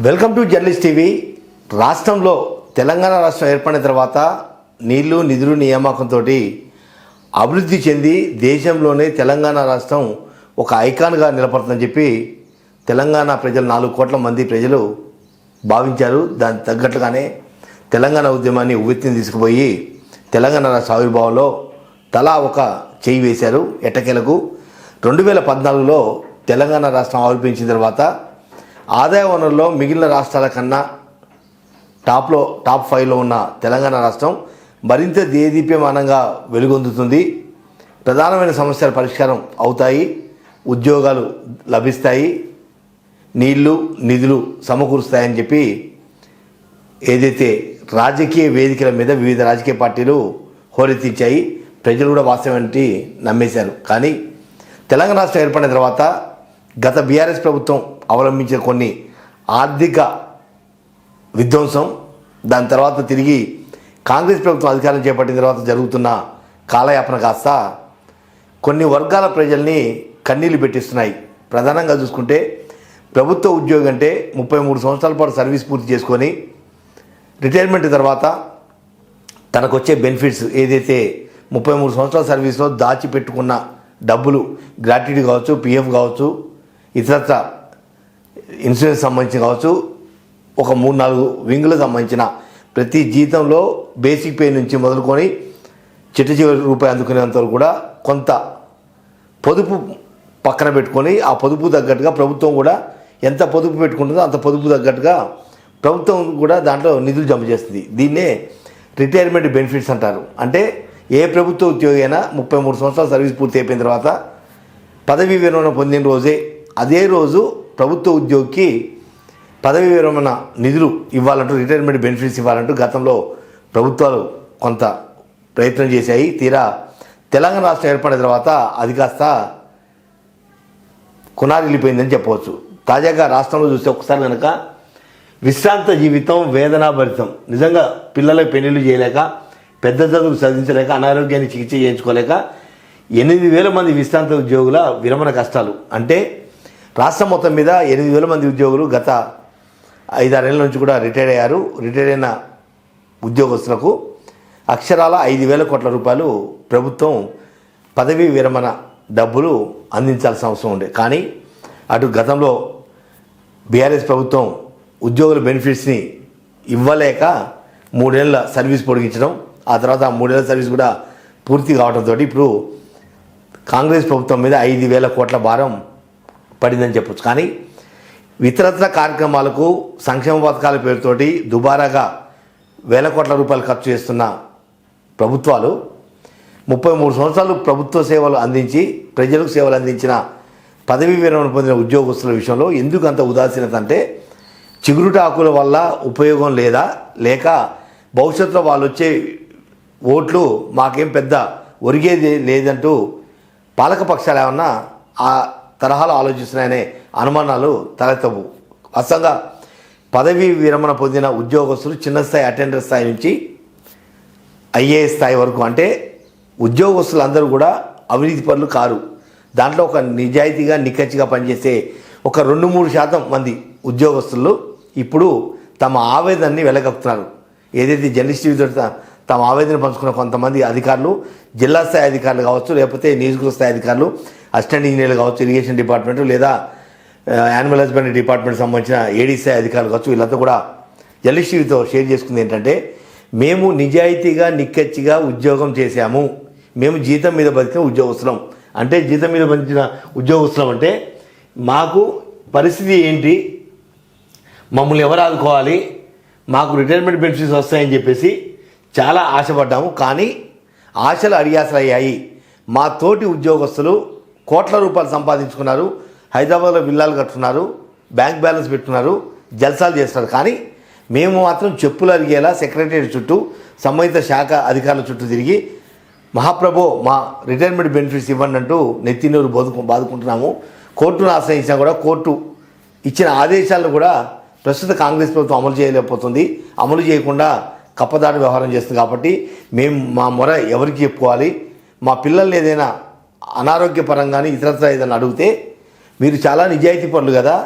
Welcome to journalist TV. రాష్ట్రంలో తెలంగాణ రాష్ట్రం ఏర్పడిన తర్వాత నీళ్ళు నిధులు నియామకంతో అభివృద్ధి చెంది దేశంలోనే తెలంగాణ రాష్ట్రం ఒక ఐకాన్గా నిలబడుతుందని చెప్పి తెలంగాణ ప్రజలు నాలుగు కోట్ల మంది ప్రజలు భావించారు. దానికి తగ్గట్టుగానే తెలంగాణ ఉద్యమాన్ని ఉవ్వెత్తిని తీసుకుపోయి తెలంగాణ రాష్ట్ర ఆవిర్భావంలో తలా ఒక చేయి వేశారు ఎట్టకేలకు. రెండు వేల పద్నాలుగులో తెలంగాణ రాష్ట్రం ఆవిర్భించిన తర్వాత ఆదాయ వనరుల్లో మిగిలిన రాష్ట్రాల కన్నా టాప్లో టాప్ ఫైవ్లో ఉన్న తెలంగాణ రాష్ట్రం మరింత దేదీప్యమానంగా వెలుగొందుతుంది. ప్రధానమైన సమస్యల పరిష్కారం అవుతాయి. ఉద్యోగాలు లభిస్తాయి. నీళ్ళు నిధులు సమకూరుస్తాయని చెప్పి ఏదైతే రాజకీయ వేదికల మీద వివిధ రాజకీయ పార్టీలు హోరెత్తించాయి ప్రజలు కూడా వాస్తవానికి నమ్మేశారు. కానీ తెలంగాణ రాష్ట్రం ఏర్పడిన తర్వాత గత బీఆర్ఎస్ ప్రభుత్వం అవలంబించిన కొన్ని ఆర్థిక విధ్వంసం దాని తర్వాత తిరిగి కాంగ్రెస్ ప్రభుత్వం అధికారం చేపట్టిన తర్వాత జరుగుతున్న కాలయాపన కాస్త కొన్ని వర్గాల ప్రజల్ని కన్నీళ్ళు పెట్టిస్తున్నాయి. ప్రధానంగా చూసుకుంటే ప్రభుత్వ ఉద్యోగి అంటే ముప్పై మూడు సంవత్సరాల పాటు సర్వీస్ పూర్తి చేసుకొని రిటైర్మెంట్ తర్వాత తనకు వచ్చే బెనిఫిట్స్ ఏదైతే ముప్పై మూడు సంవత్సరాల సర్వీస్లో దాచిపెట్టుకున్న డబ్బులు గ్రాట్యుటీ కావచ్చు పిఎఫ్ కావచ్చు ఇతరత్ర ఇన్సూరెన్స్ సంబంధించి కావచ్చు ఒక మూడు నాలుగు వింగులకు సంబంధించిన ప్రతి జీతంలో బేసిక్ పే నుంచి మొదలుకొని చిట్ట చివరి రూపాయి అందుకునేంత వరకు కూడా కొంత పొదుపు పక్కన పెట్టుకొని ఆ పొదుపు తగ్గట్టుగా ప్రభుత్వం కూడా ఎంత పొదుపు పెట్టుకుంటుందో అంత పొదుపు తగ్గట్టుగా ప్రభుత్వం కూడా దాంట్లో నిధులు జమ చేస్తుంది. దీన్నే రిటైర్మెంట్ బెనిఫిట్స్ అంటారు. అంటే ఏ ప్రభుత్వ ఉద్యోగి అయినా ముప్పై మూడు సంవత్సరాల సర్వీస్ పూర్తి అయిపోయిన తర్వాత పదవీ విరమణ పొందిన రోజే అదే రోజు ప్రభుత్వ ఉద్యోగికి పదవీ విరమణ నిధులు ఇవ్వాలంటూ రిటైర్మెంట్ బెనిఫిట్స్ ఇవ్వాలంటూ గతంలో ప్రభుత్వాలు కొంత ప్రయత్నం చేశాయి. తీరా తెలంగాణ రాష్ట్రం ఏర్పడిన తర్వాత అది కాస్త కొనారిల్లిపోయిందని చెప్పవచ్చు. తాజాగా రాష్ట్రంలో చూస్తే ఒకసారి కనుక విశ్రాంత జీవితం వేదనాభరితం నిజంగా పిల్లలకు పెళ్ళిళ్ళు చేయలేక పెద్ద చదువులు చదివించలేక అనారోగ్యాన్ని చికిత్స చేయించుకోలేక ఎనిమిది వేల మంది విశ్రాంత ఉద్యోగుల విరమణ కష్టాలు. అంటే రాష్ట్రం మొత్తం మీద ఎనిమిది వేల మంది ఉద్యోగులు గత ఐదారేళ్ళ నుంచి కూడా రిటైర్ అయ్యారు. రిటైర్ అయిన ఉద్యోగస్తులకు అక్షరాల ఐదు వేల కోట్ల రూపాయలు ప్రభుత్వం పదవీ విరమణ డబ్బులు అందించాల్సిన అవసరం ఉండే కానీ అటు గతంలో బీఆర్ఎస్ ప్రభుత్వం ఉద్యోగుల బెనిఫిట్స్ని ఇవ్వలేక మూడేళ్ళ సర్వీస్ పొడిగించడం ఆ తర్వాత మూడేళ్ళ సర్వీస్ కూడా పూర్తి కావడంతో ఇప్పుడు కాంగ్రెస్ ప్రభుత్వం మీద ఐదు వేల కోట్ల భారం పడిందని చెప్పొచ్చు. కానీ ఇతరత్ర కార్యక్రమాలకు సంక్షేమ పథకాల పేరుతోటి దుబారాగా వేల కోట్ల రూపాయలు ఖర్చు చేస్తున్న ప్రభుత్వాలు ముప్పై మూడు సంవత్సరాలు ప్రభుత్వ సేవలు అందించి ప్రజలకు సేవలు అందించిన పదవీ విరమణ పొందిన ఉద్యోగస్తుల విషయంలో ఎందుకు అంత ఉదాసీనత అంటే చిగురుటాకుల వల్ల ఉపయోగం లేదా? లేక భవిష్యత్తులో వాళ్ళు వచ్చే ఓట్లు మాకేం పెద్ద ఒరిగేది లేదంటూ పాలకపక్షాలు ఏమన్నా ఆ తరహాలో ఆలోచిస్తున్నాయనే అనుమానాలు తలెత్తవు. అసంగా పదవీ విరమణ పొందిన ఉద్యోగస్తులు చిన్న స్థాయి అటెండర్ స్థాయి నుంచి ఐఏఎస్ స్థాయి వరకు అంటే ఉద్యోగస్తులందరూ కూడా అవినీతి పనులు కారు. దాంట్లో ఒక నిజాయితీగా నిక్కచ్చిగా పనిచేసే ఒక రెండు మూడు శాతం మంది ఉద్యోగస్తులు ఇప్పుడు తమ ఆవేదనని వెలగక్కుతున్నారు. ఏదైతే జర్నలిస్ట్ టీవీతో తమ ఆవేదన పంచుకున్న కొంతమంది అధికారులు జిల్లా స్థాయి అధికారులు కావచ్చు లేకపోతే నియోజకవర్గ స్థాయి అధికారులు అసిస్టెంట్ ఇంజనీర్లు కావచ్చు ఇరిగేషన్ డిపార్ట్మెంట్ లేదా యానిమల్ హస్బెండరీ డిపార్ట్మెంట్ సంబంధించిన ఏడీసీ అధికారులు కావచ్చు వీళ్ళంతా కూడా జర్నలిస్ట్ షేర్ చేసుకుంది ఏంటంటే మేము నిజాయితీగా నిక్కచ్చిగా ఉద్యోగం చేశాము. మేము జీతం మీద బతికిన ఉద్యోగస్తులం. అంటే జీతం మీద బతికిన ఉద్యోగస్తులం అంటే మాకు పరిస్థితి ఏంటి? మమ్మల్ని ఎవరు ఆదుకోవాలి? మాకు రిటైర్మెంట్ బెనిఫిట్స్ వస్తాయని చెప్పేసి చాలా ఆశపడ్డాము. కానీ ఆశలు అడియాసలు అయ్యాయి మా తోటి ఉద్యోగస్తులు కోట్ల రూపాయలు సంపాదించుకున్నారు. హైదరాబాద్లో విల్లాలు కట్టున్నారు. బ్యాంక్ బ్యాలెన్స్ పెట్టున్నారు. జల్సాలు చేస్తున్నారు. కానీ మేము మాత్రం చెప్పులు అరిగేలా సెక్రటరీ చుట్టూ సంబంధిత శాఖ అధికారుల చుట్టూ తిరిగి మహాప్రభు మా రిటైర్మెంట్ బెనిఫిట్స్ ఇవ్వండి అంటూ నెత్తినూరు బోదుకు బాదుకుంటున్నాము. కోర్టును ఆశ్రయించినా కూడా కోర్టు ఇచ్చిన ఆదేశాలను కూడా ప్రస్తుత కాంగ్రెస్ ప్రభుత్వం అమలు చేయలేకపోతుంది. అమలు చేయకుండా కప్పదాటి వ్యవహారం చేస్తుంది కాబట్టి మేము మా మొర ఎవరికి చెప్పుకోవాలి? మా పిల్లల్ని ఏదైనా అనారోగ్యపరంగాని ఇతరత్ర ఏదైనా అడిగితే మీరు చాలా నిజాయితీ పనులు కదా.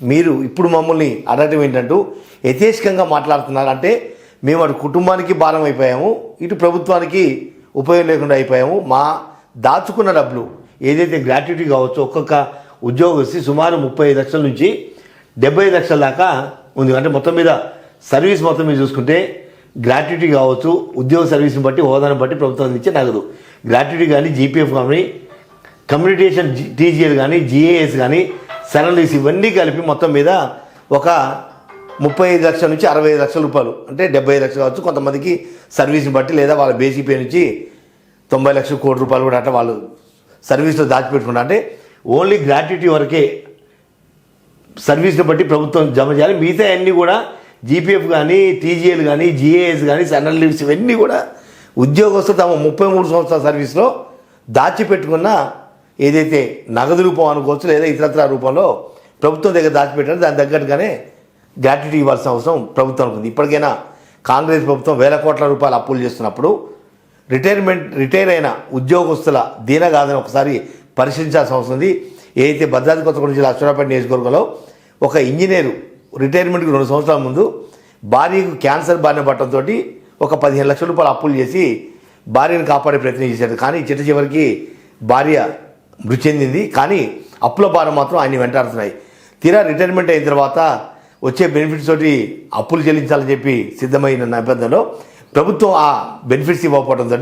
మీరు ఇప్పుడు మమ్మల్ని అడగటం ఏంటంటూ యథేష్కంగా మాట్లాడుతున్నారు అంటే మేము అటు కుటుంబానికి భారం అయిపోయాము ఇటు ప్రభుత్వానికి ఉపయోగం లేకుండా అయిపోయాము. మా దాచుకున్న డబ్బులు ఏదైతే గ్రాట్యుటీ కావచ్చు ఒక్కొక్క ఉద్యోగస్తు సుమారు ముప్పై ఐదు లక్షల నుంచి డెబ్బై ఐదు లక్షల దాకా ఉంది. అంటే మొత్తం మీద సర్వీస్ మొత్తం మీద చూసుకుంటే గ్రాట్యుటీ కావచ్చు ఉద్యోగ సర్వీస్ని బట్టి హోదాను బట్టి ప్రభుత్వం ఇచ్చే నగదు. గ్రాట్యుటీ కానీ జీపీఎఫ్ కానీ కమ్యూనికేషన్ టీజీఎల్ కానీ జిఏఎస్ కానీ సరళీస్ ఇవన్నీ కలిపి మొత్తం మీద ఒక ముప్పై ఐదు లక్షల నుంచి అరవై ఐదు లక్షల రూపాయలు. అంటే డెబ్బై ఐదు లక్షలు కావచ్చు కొంతమందికి సర్వీస్ని బట్టి లేదా వాళ్ళ బేసిక్ పే నుంచి తొంభై లక్షల కోటి రూపాయలు కూడా అంటే వాళ్ళు సర్వీస్లో దాచిపెట్టుకున్నా అంటే ఓన్లీ గ్రాట్యుటీ వరకే సర్వీస్ని బట్టి ప్రభుత్వం జమ చేయాలి. మిగతా అన్నీ కూడా జీపీఎఫ్ కానీ టీజీఎల్ కానీ జిఏఎస్ కానీ సెంట్రల్ లీవ్స్ ఇవన్నీ కూడా ఉద్యోగస్తులు తమ ముప్పై మూడు సంవత్సరాల సర్వీస్లో దాచిపెట్టుకున్న ఏదైతే నగదు రూపం అనుకోవచ్చు లేదా ఇతరత్ర రూపంలో ప్రభుత్వం దగ్గర దాచిపెట్టారు దాని తగ్గట్టుగానే గ్రాట్యుటీ ఇవ్వాల్సిన అవసరం ప్రభుత్వం ఉంది ఇప్పటికైనా కాంగ్రెస్ ప్రభుత్వం వేల కోట్ల రూపాయలు అప్పులు చేస్తున్నప్పుడు రిటైర్మెంట్ రిటైర్ అయిన ఉద్యోగస్తుల దీనగాదని ఒకసారి పరిశీలించాల్సిన అవసరం ఉంది. ఏదైతే భద్రాద్రి కొత్తగూడెం జిల్లా అశ్వరాపేట నియోజకవర్గంలో ఒక ఇంజనీరు రిటైర్మెంట్కి రెండు సంవత్సరాల ముందు భార్యకు క్యాన్సర్ బారిన పట్టడంతో ఒక పదిహేను లక్షల రూపాయలు అప్పులు చేసి భార్యను కాపాడే ప్రయత్నం చేశాడు. కానీ చిట్ట చివరికి భార్య మృతి చెందింది. కానీ అప్పుల భారం మాత్రం ఆయన వెంటాడుతున్నాయి. తీరా రిటైర్మెంట్ అయిన తర్వాత వచ్చే బెనిఫిట్స్ తోటి అప్పులు చెల్లించాలని చెప్పి సిద్ధమైన నేపథ్యంలో ప్రభుత్వం ఆ బెనిఫిట్స్ ఇవ్వకపోవడంతో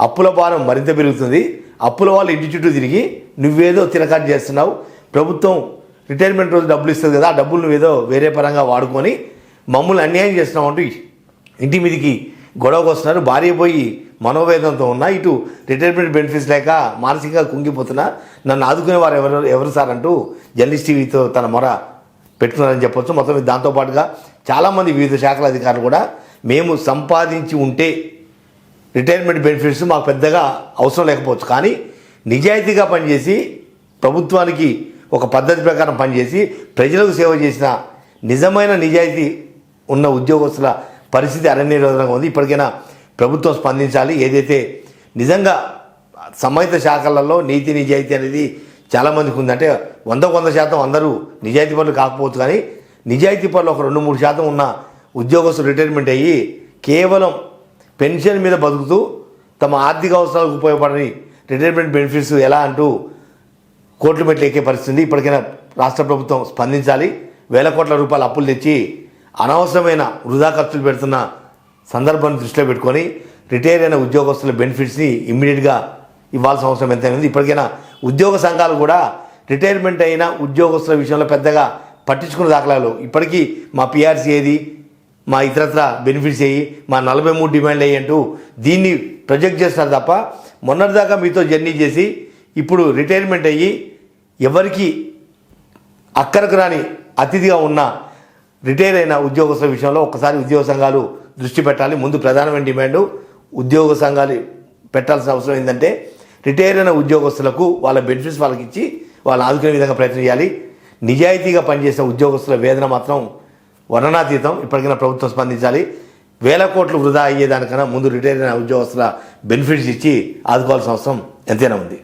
అప్పుల భారం మరింత పెరుగుతుంది. అప్పుల వాళ్ళు ఇంటి చుట్టూ తిరిగి నువ్వేదో తిరకాటు చేస్తున్నావు. ప్రభుత్వం రిటైర్మెంట్ రోజు డబ్బులు ఇస్తుంది కదా ఆ డబ్బులు నువ్వేదో వేరే పరంగా వాడుకొని మమ్మల్ని అన్యాయం చేస్తున్నావు అంటూ ఇంటి మీదకి గొడవకు వస్తున్నారు. భార్య పోయి మనోవేదంతో ఉన్నా ఇటు రిటైర్మెంట్ బెనిఫిట్స్ లేక మానసికంగా కుంగిపోతున్నా నన్ను ఆదుకునే వారు ఎవరు ఎవరు సార్ అంటూ జర్నలిస్ట్ టీవీతో తన మొర పెట్టుకున్నారని చెప్పొచ్చు. మొత్తం దాంతోపాటుగా చాలామంది వివిధ శాఖల అధికారులు కూడా మేము సంపాదించి ఉంటే రిటైర్మెంట్ బెనిఫిట్స్ మాకు పెద్దగా అవసరం లేకపోవచ్చు. కానీ నిజాయితీగా పనిచేసి ప్రభుత్వానికి ఒక పద్ధతి ప్రకారం పనిచేసి ప్రజలకు సేవ చేసిన నిజమైన నిజాయితీ ఉన్న ఉద్యోగస్తుల పరిస్థితి అరణ్యరోధంగా ఉంది. ఇప్పటికైనా ప్రభుత్వం స్పందించాలి. ఏదైతే నిజంగా సంబంధిత శాఖలలో నీతి నిజాయితీ అనేది చాలామందికి ఉందంటే వంద వంద శాతం అందరూ నిజాయితీ పనులు కాకపోవచ్చు కానీ నిజాయితీ పనులు ఒక రెండు మూడు శాతం ఉన్న ఉద్యోగస్తులు రిటైర్మెంట్ అయ్యి కేవలం పెన్షన్ మీద బతుకుతూ తమ ఆర్థిక అవసరాలకు ఉపయోగపడని రిటైర్మెంట్ బెనిఫిట్స్ ఎలా అంటూ కోట్ల మెట్లు ఎక్కే పరిస్థితి ఇప్పటికైనా రాష్ట్ర ప్రభుత్వం స్పందించాలి. వేల కోట్ల రూపాయల అప్పులు తెచ్చి అనవసరమైన వృధా ఖర్చులు పెడుతున్న సందర్భాన్ని దృష్టిలో పెట్టుకొని రిటైర్ అయిన ఉద్యోగస్తుల బెనిఫిట్స్ని ఇమ్మీడియట్గా ఇవ్వాల్సిన అవసరం ఎంతైనా ఇప్పటికైనా ఉద్యోగ సంఘాలు కూడా రిటైర్మెంట్ అయిన ఉద్యోగస్తుల విషయంలో పెద్దగా పట్టించుకున్న దాఖలాలు. ఇప్పటికీ మా పిఆర్సీ ఏది మా ఇతరత్ర బెనిఫిట్స్ అయ్యి మా నలభై మూడు డిమాండ్ అయ్యి అంటూ దీన్ని ప్రొజెక్ట్ చేస్తారు తప్ప మొన్నటిదాకా మీతో జర్నీ చేసి ఇప్పుడు రిటైర్మెంట్ అయ్యి ఎవరికి అక్కరకు రాని అతిథిగా ఉన్న రిటైర్ అయిన ఉద్యోగస్తుల విషయంలో ఒక్కసారి ఉద్యోగ సంఘాలు దృష్టి పెట్టాలి. ముందు ప్రధానమైన డిమాండ్ ఉద్యోగ సంఘాలు పెట్టాల్సిన అవసరం ఏంటంటే రిటైర్ అయిన ఉద్యోగస్తులకు వాళ్ళ బెనిఫిట్స్ వాళ్ళకి ఇచ్చి వాళ్ళని ఆదుకునే విధంగా ప్రయత్నం చేయాలి. నిజాయితీగా పనిచేసిన ఉద్యోగస్తుల వేదన మాత్రం వర్ణనాతీతం. ఇప్పటికైనా ప్రభుత్వం స్పందించాలి. వేల కోట్లు వృధా అయ్యేదానికన్నా ముందు రిటైర్ అయిన ఉద్యోగస్తుల బెనిఫిట్స్ ఇచ్చి ఆదుకోవాల్సిన అవసరం ఎంతైనా ఉంది.